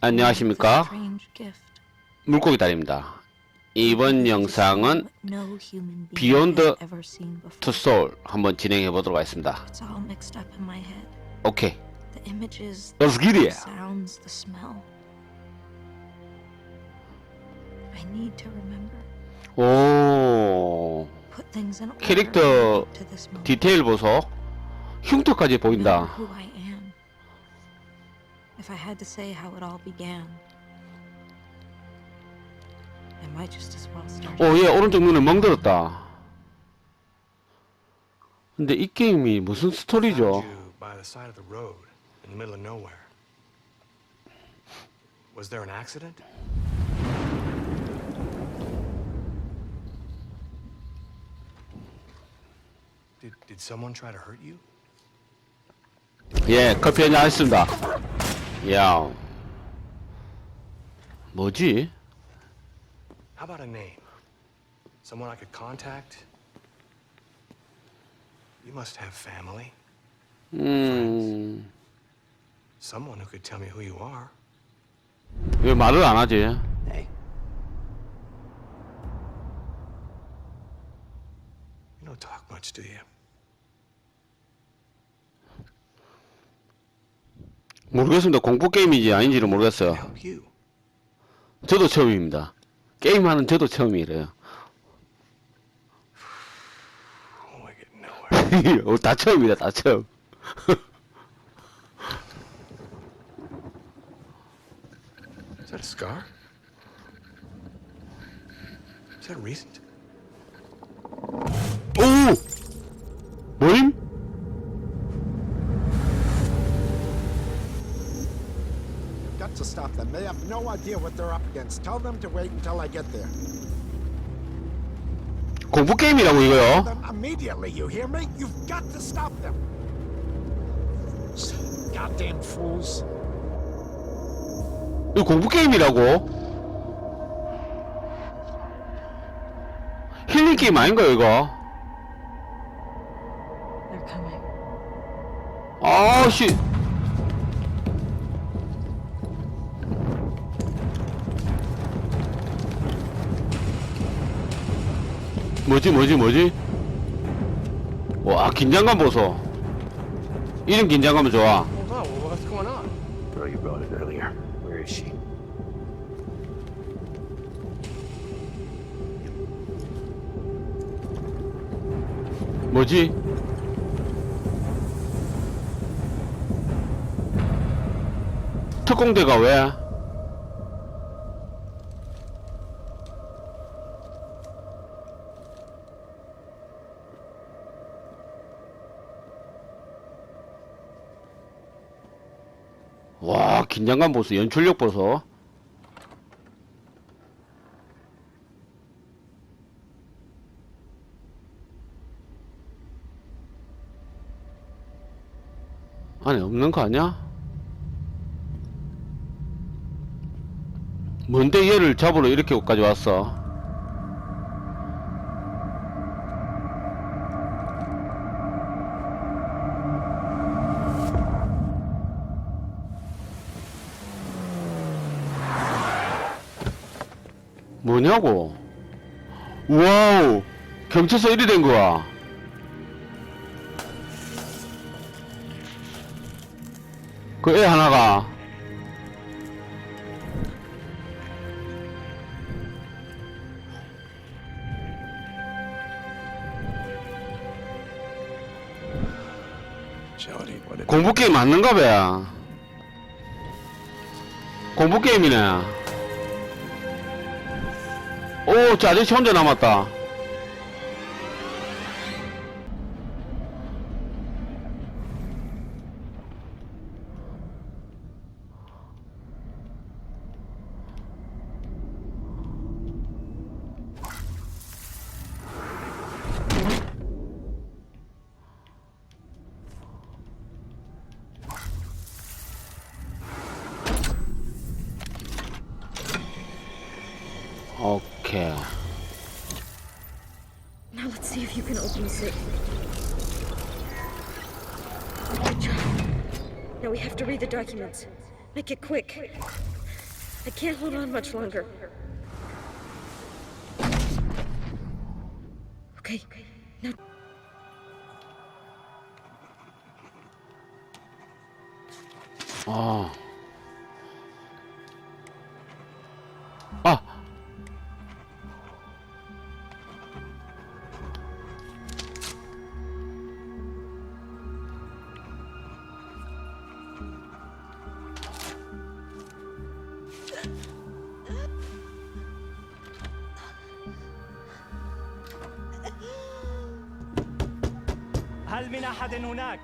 안녕하십니까? 물고기 다리입니다. 이번 영상은 Beyond To Soul 한번 진행해 보도록 하겠습니다. 오케이. Let's get it. 오. 캐릭터. 디테일 보소. 흉터까지 보인다. who I am. If I had to say how it all began, I might just as well start. 오, 얘 오른쪽 눈에 멍들었다. 근데 이 게임이 무슨 스토리죠? Found you by the side of the road in the middle of nowhere. Was there an accident? Did, did someone try to hurt you? 예, 커피 한잔 하겠습니다. 야. 뭐지? How about a name? Someone I could contact? You must have family. 음. Someone who could tell me who you are. 왜 말을 안 하지? Hey. You don't talk much, do you? 모르겠습니다. 공포 게임인지 아닌지를 모르겠어요. 저도 처음입니다. 게임하는 저도 처음이래요. Oh. 어, 다 처음이다, 다 처음. Is that a scar? Is that recent? 오! 뭐임? To stop them. They have no idea what they're up against. Tell them to wait until I get there. 공포 게임이라고 이거요? Them immediately, you hear me? You've got to stop them. Goddamn fools. 이거 공포 게임이라고? 힐링 게임 아닌가요, 이거? They're coming. 아씨. 뭐지, 뭐지, 뭐지? 와, 긴장감 보소. 이런 긴장감은 좋아. 뭐지? 특공대가 왜? 와 긴장감 보소 연출력 보소 안에 없는 거 아니야? 뭔데 얘를 잡으러 이렇게까지 왔어? 뭐냐고? 와우! 경찰서 일이 된 거야. 그 애 하나가 공부 게임 맞는가 봐. 공부 게임이네. 오, 저 아저씨 혼자 남았다. Let's see if you can open safe. Good job. Now we have to read the documents. Make it quick. I can't hold on much longer. Okay, now 아. 아. أحد هناك؟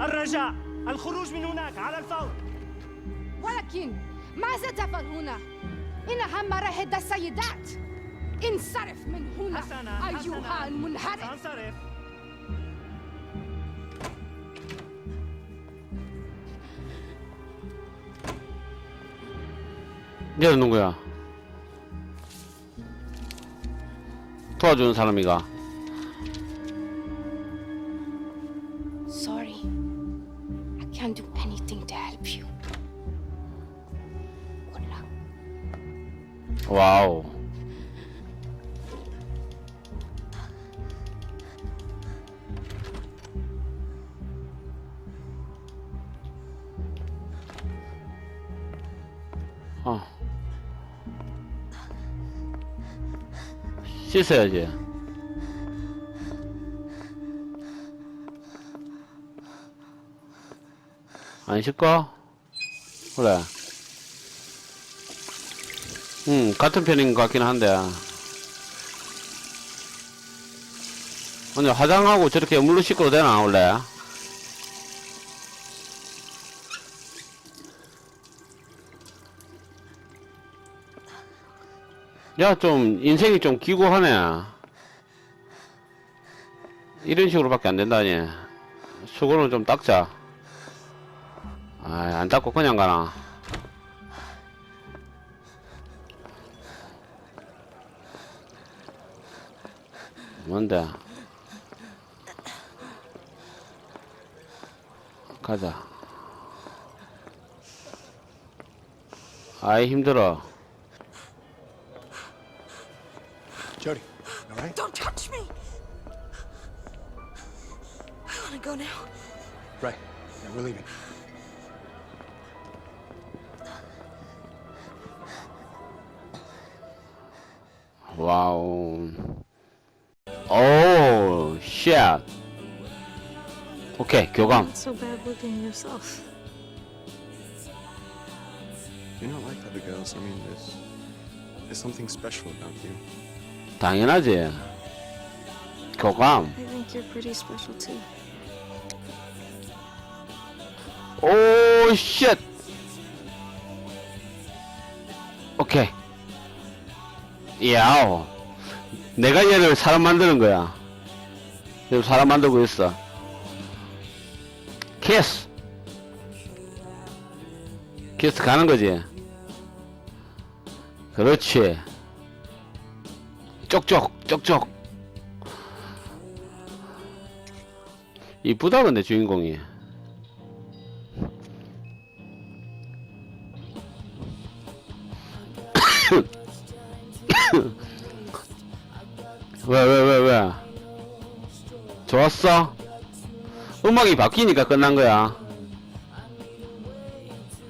الرجاء الخروج من هناك على الفور ولكن ماذا تفعل هنا؟ إنها مراهد السيدات انصرف من هنا حسنا أيها حسنا المنحرف سأنصرف 얘는 누구야? 도와주는 사람이가. 어. 씻어야지. 안 씻고? 그래. 음, 같은 편인 것 같긴 한데. 근데 화장하고 저렇게 물로 씻고도 되나, 원래? 야, 좀, 인생이 좀 기구하네. 이런 식으로밖에 안 된다니. 수건을 좀 닦자. 아, 안 닦고 그냥 가나. 뭔데? 가자. 아이 힘들어. right? Don't touch me! I wanna go now. Right. Yeah, we're leaving. 와우. 오, 쉣. 오케이, 교감. Not so bad looking yourself. You're not like other girls. I mean, there's there's something special about you. 당연하지. 교감. I think you're pretty special too. 오, 쉣. 오케이. 야오. 내가 얘를 사람 만드는 거야. 지금 사람 만들고 있어. 키스. 키스 가는 거지. 그렇지. 쪽쪽, 쪽쪽. 이쁘다, 근데 주인공이. 왜, 왜, 왜, 왜? 좋았어? 음악이 바뀌니까 끝난 거야.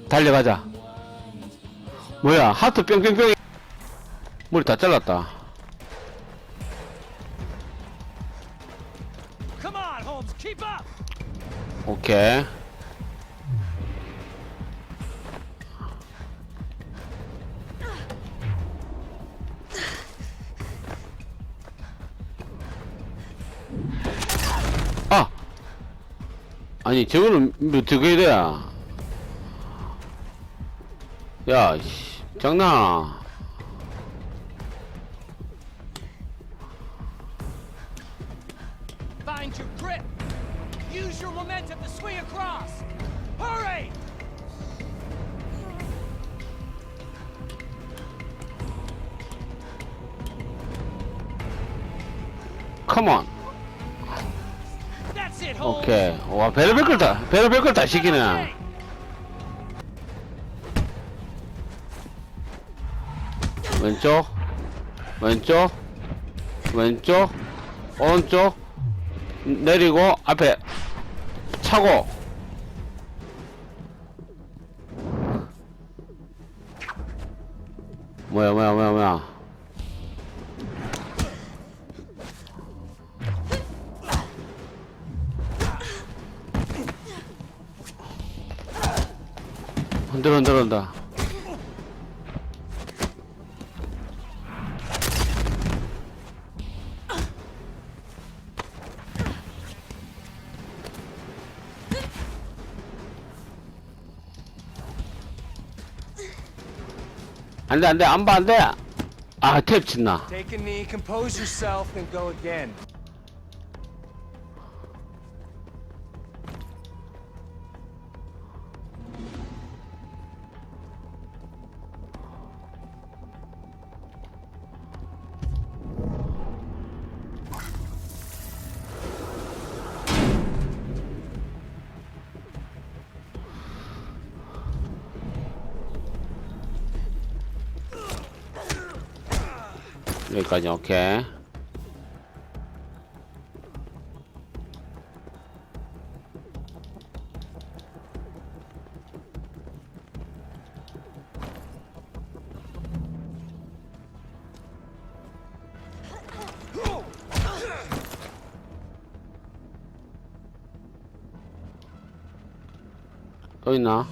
달려가자. 뭐야, 하트 뿅뿅뿅. 머리 다 잘랐다. 오케이. 아! 아니, 저거는 뭐 어떻게 돼야? 야, 씨, 장난 your momentum to swing across. Hurry! Come on. That's it, Holmes. 오케이. 와 배를 뺄걸 다 배를 뺄걸다 시키네. 왼쪽, 왼쪽, 왼쪽, 오른쪽 내리고 앞에 차고. 뭐야 뭐야 뭐야 뭐야. 흔들어 흔들어 흔 안돼 안돼 안봐 안돼 아탭 친나. 여기까지 오케이 또 있나?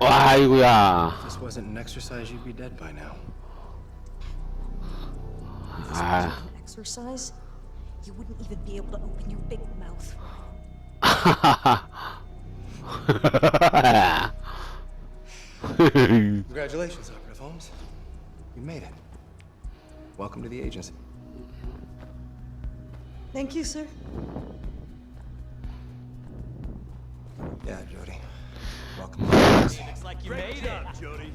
와 아이구야 this wasn't an exercise, you'd be dead by now. Ah. 아 Exercise? You wouldn't even be able to open your big mouth. Congratulations, Operative Holmes. You made it. Welcome to the agency. Thank you, sir. Yeah, Jody. Welcome. Looks like you made it, Jody.